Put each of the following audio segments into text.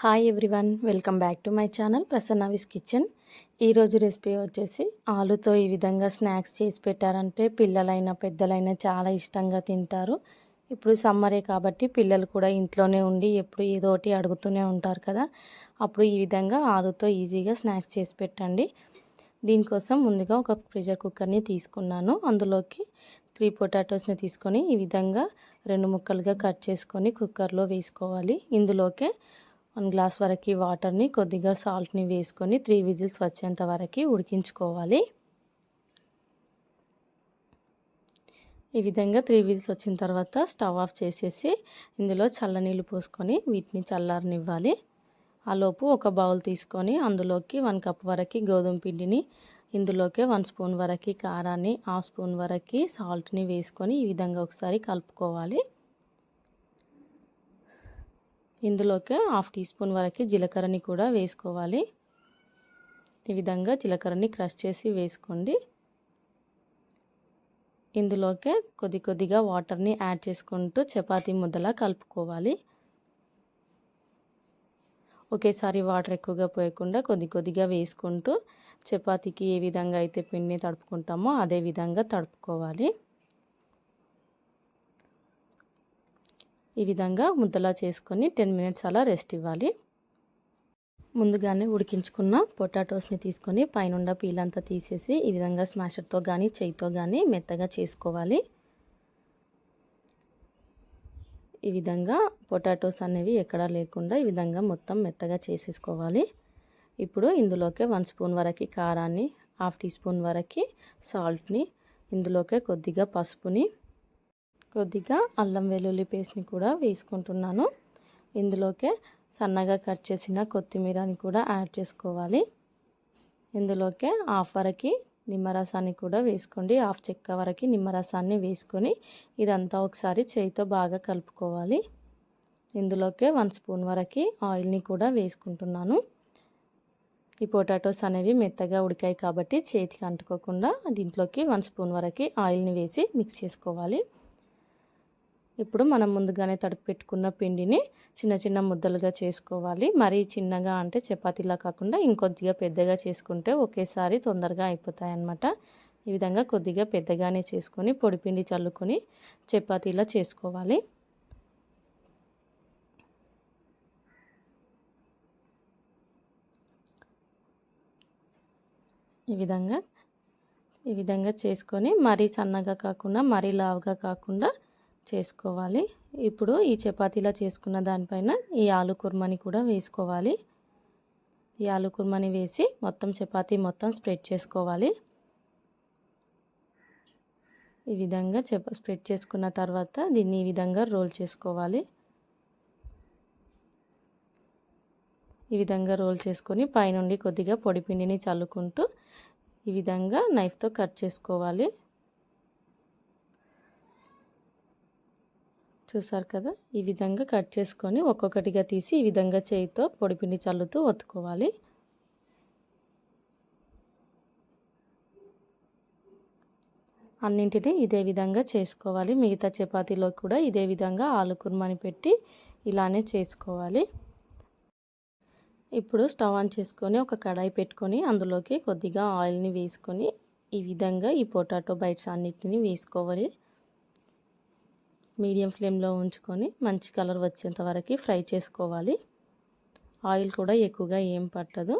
Hi everyone welcome back to my channel Prasanna's kitchen ఈరోజు recipe వచ్చేసి ఆలుతో ఈ విధంగా స్నాక్స్ చేసి పెట్టారంటే పిల్లలైనా పెద్దలైనా చాలా ఇష్టంగా తింటారు. ఇప్పుడు సమ్మరే కాబట్టి పిల్లలు కూడా ఇంట్లోనే ఉండి ఎప్పుడు ఏదో ఒకటి అడుగుతూనే ఉంటారు కదా. అప్పుడు ఈ విధంగా ఆలుతో ఈజీగా స్నాక్స్ చేసి పెట్టండి. దీనికోసం ముందుగా ఒక ప్రెషర్ కుక్కర్ని తీసుకున్నాను. అందులోకి త్రీ పొటాటోస్ని తీసుకొని ఈ విధంగా రెండు ముక్కలుగా కట్ చేసుకొని కుక్కర్లో వేసుకోవాలి. ఇందులోకే వన్ గ్లాస్ వరకు వాటర్ని కొద్దిగా సాల్ట్ని వేసుకొని త్రీ విజిల్స్ వచ్చేంత వరకు ఉడికించుకోవాలి. ఈ విధంగా త్రీ విజిల్స్ వచ్చిన తర్వాత స్టవ్ ఆఫ్ చేసేసి ఇందులో చల్లనీళ్ళు పోసుకొని వీటిని చల్లారనివ్వాలి. ఆలోపు ఒక బౌల్ తీసుకొని అందులోకి వన్ కప్ వరకు గోధుమ పిండిని ఇందులోకి వన్ స్పూన్ వరకు కారాన్ని హాఫ్ స్పూన్ వరకు సాల్ట్ని వేసుకొని ఈ విధంగా ఒకసారి కలుపుకోవాలి. ఇందులోకి హాఫ్ టీ స్పూన్ వరకు జీలకర్రని కూడా వేసుకోవాలి. ఈ విధంగా జీలకర్రని క్రష్ చేసి వేసుకోండి. ఇందులోకి కొద్ది కొద్దిగా వాటర్ని యాడ్ చేసుకుంటూ చపాతీ ముద్దలా కలుపుకోవాలి. ఒకేసారి వాటర్ ఎక్కువగా పోయకుండా కొద్ది కొద్దిగా వేసుకుంటూ చపాతీకి ఏ విధంగా అయితే పిండిని తడుపుకుంటామో అదే విధంగా తడుపుకోవాలి. ఈ విధంగా ముద్దలా చేసుకొని టెన్ మినిట్స్ అలా రెస్ట్ ఇవ్వాలి. ముందుగానే ఉడికించుకున్న పొటాటోస్ని తీసుకొని పైనుండ పీల్ అంతా తీసేసి ఈ విధంగా స్మాషర్తో కానీ చేయితో కానీ మెత్తగా చేసుకోవాలి. ఈ విధంగా పొటాటోస్ అనేవి ఎక్కడా లేకుండా ఈ విధంగా మొత్తం మెత్తగా చేసేసుకోవాలి. ఇప్పుడు ఇందులోకి వన్ స్పూన్ వరకు కారాన్ని హాఫ్ టీ స్పూన్ వరకు సాల్ట్ని ఇందులోకే కొద్దిగా పసుపుని కొద్దిగా అల్లం వెల్లుల్లి పేస్ట్ని కూడా వేసుకుంటున్నాను. ఇందులోకే సన్నగా కట్ చేసిన కొత్తిమీరని కూడా యాడ్ చేసుకోవాలి. ఇందులోకే హాఫ్ వరకు నిమ్మరసాన్ని కూడా వేసుకోండి. హాఫ్ చెక్క వరకు నిమ్మరసాన్ని వేసుకొని ఇదంతా ఒకసారి చేయితో బాగా కలుపుకోవాలి. ఇందులోకే వన్ స్పూన్ వరకు ఆయిల్ని కూడా వేసుకుంటున్నాను. ఈ పొటాటోస్ అనేవి మెత్తగా ఉడికాయి కాబట్టి చేతికి అంటుకోకుండా దీంట్లోకి వన్ స్పూన్ వరకు ఆయిల్ని వేసి మిక్స్ చేసుకోవాలి. ఇప్పుడు మనం ముందుగానే తడిపి పెట్టుకున్న పిండిని చిన్న చిన్న ముద్దలుగా చేసుకోవాలి. మరీ చిన్నగా అంటే చపాతీలా కాకుండా ఇంకొద్దిగా పెద్దగా చేసుకుంటే ఒకేసారి తొందరగా అయిపోతాయి అన్నమాట ఈ విధంగా కొద్దిగా పెద్దగానే చేసుకొని పొడిపిండి చల్లుకొని చపాతీలా చేసుకోవాలి. ఈ విధంగా ఈ విధంగా చేసుకొని మరీ సన్నగా కాకుండా మరీ లావుగా కాకుండా చేసుకోవాలి. ఇప్పుడు ఈ చపాతీలా చేసుకున్న దానిపైన ఈ ఆలు కుర్మాని కూడా వేసుకోవాలి. ఈ ఆలు కుర్మాని వేసి మొత్తం చపాతీ మొత్తం స్ప్రెడ్ చేసుకోవాలి. ఈ విధంగా చప స్ప్రెడ్ చేసుకున్న తర్వాత దీన్ని ఈ విధంగా రోల్ చేసుకోవాలి. ఈ విధంగా రోల్ చేసుకొని పైనుండి కొద్దిగా పొడిపిండిని చల్లుకుంటూ ఈ విధంగా నైఫ్తో కట్ చేసుకోవాలి. చూసారు కదా? ఈ విధంగా కట్ చేసుకొని ఒక్కొక్కటిగా తీసి ఈ విధంగా చేయితో పొడిపిండి చల్లుతూ ఒత్తుకోవాలి. అన్నింటినీ ఇదే విధంగా చేసుకోవాలి. మిగతా చపాతీలో కూడా ఇదే విధంగా ఆలు కుర్మని పెట్టి ఇలానే చేసుకోవాలి. ఇప్పుడు స్టవ్ ఆన్ చేసుకొని ఒక కడాయి పెట్టుకొని అందులోకి కొద్దిగా ఆయిల్ని వేసుకొని ఈ విధంగా ఈ పొటాటో బైట్స్ అన్నిటిని వేసుకోవాలి. మీడియం ఫ్లేమ్లో ఉంచుకొని మంచి కలర్ వచ్చేంత వరకు ఫ్రై చేసుకోవాలి. ఆయిల్ కూడా ఎక్కువగా ఏం పట్టదు.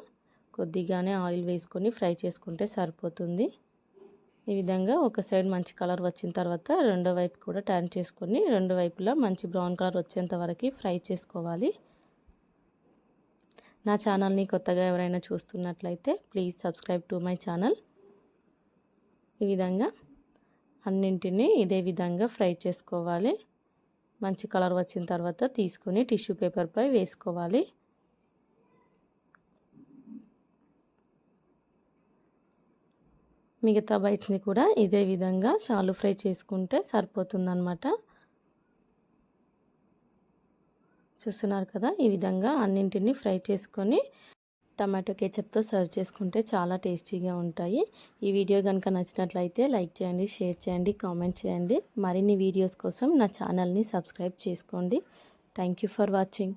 కొద్దిగానే ఆయిల్ వేసుకొని ఫ్రై చేసుకుంటే సరిపోతుంది. ఈ విధంగా ఒక సైడ్ మంచి కలర్ వచ్చిన తర్వాత రెండో వైపు కూడా టర్న్ చేసుకొని రెండు వైపులా మంచి బ్రౌన్ కలర్ వచ్చేంత వరకు ఫ్రై చేసుకోవాలి. నా ఛానల్ని కొత్తగా ఎవరైనా చూస్తున్నట్లయితే please subscribe to my channel. ఈ విధంగా అన్నింటినీ ఇదే విధంగా ఫ్రై చేసుకోవాలి. మంచి కలర్ వచ్చిన తర్వాత తీసుకొని టిష్యూ పేపర్పై వేసుకోవాలి. మిగతా బైట్స్ని కూడా ఇదే విధంగా షాలు ఫ్రై చేసుకుంటే సరిపోతుందన్నమాట. చూస్తున్నారు కదా? ఈ విధంగా అన్నింటినీ ఫ్రై చేసుకొని టమాటో కేచప్తో సర్వ్ చేసుకుంటే చాలా టేస్టీగా ఉంటాయి. ఈ వీడియో కనుక నచ్చినట్లయితే లైక్ చేయండి షేర్ చేయండి కామెంట్ చేయండి. మరిన్ని వీడియోస్ కోసం నా ఛానల్ని సబ్స్క్రైబ్ చేసుకోండి. Thank for watching.